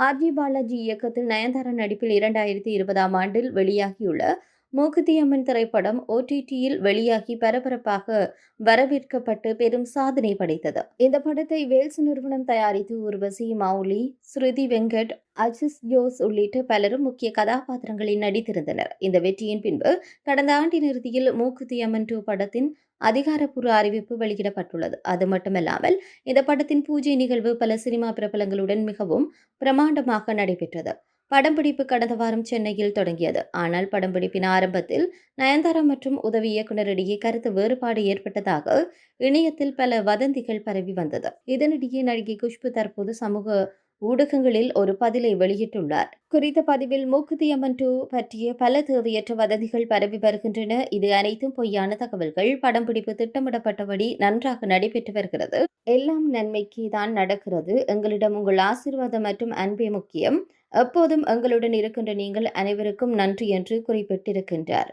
RJ Balaji இயக்கத்தில் நயன்தாரா நடிப்பில் இரண்டாயிரத்தி இருபதாம் ஆண்டில் வெளியாகியுள்ள மூக்குத்தி அம்மன் திரைப்படம் ஓடிடியில் வெளியாகி பரபரப்பாக வரவேற்கப்பட்டு பெரும் சாதனை படைத்தது. இந்த படத்தை வேல்ஸ் நிறுவனம் தயாரித்து உர்வசி மௌலி ஸ்ருதி வெங்கட் அஜிஸ் ஜோஸ் உள்ளிட்ட பலரும் முக்கிய கதாபாத்திரங்களில் நடித்திருந்தனர். இந்த வெற்றியின் பின்பு கடந்த ஆண்டின் இறுதியில் மூக்குதி அம்மன் டூ படத்தின் அதிகாரப்பூர்வ அறிவிப்பு வெளியிடப்பட்டுள்ளது. அது மட்டுமல்லாமல் இந்த படத்தின் பூஜை நிகழ்வு பல சினிமா பிரபலங்களுடன் மிகவும் பிரமாண்டமாக நடைபெற்றது. படம்பிடிப்பு கடந்த வாரம் சென்னையில் தொடங்கியது. ஆனால் படம்பிடிப்பின் ஆரம்பத்தில் நயன்தாரா மற்றும் உதவி இயக்குநரிடையே கருத்து வேறுபாடு ஏற்பட்டதாக இணையத்தில் பல வதந்திகள் பரவி வந்தது. இதனிடையே நடிகை குஷ்பு தற்போது சமூக ஊடகங்களில் ஒரு பதிலை வெளியிட்டுள்ளார். குறித்த பதிவில் மூக்குத்தியம்மன் டூ பற்றிய பல தேவையற்ற வதந்திகள் பரவி வருகின்றன. இது அனைத்தும் பொய்யான தகவல்கள். படம் பிடிப்பு திட்டமிடப்பட்டபடி நன்றாக நடைபெற்று வருகிறது. எல்லாம் நன்மைக்கு தான் நடக்கிறது. எங்களிடம் உங்கள் ஆசீர்வாதம் மற்றும் அன்பே முக்கியம். எப்போதும் எங்களுடன் இருக்கின்ற நீங்கள் அனைவருக்கும் நன்றி என்று குறிப்பிட்டிருக்கின்றார்.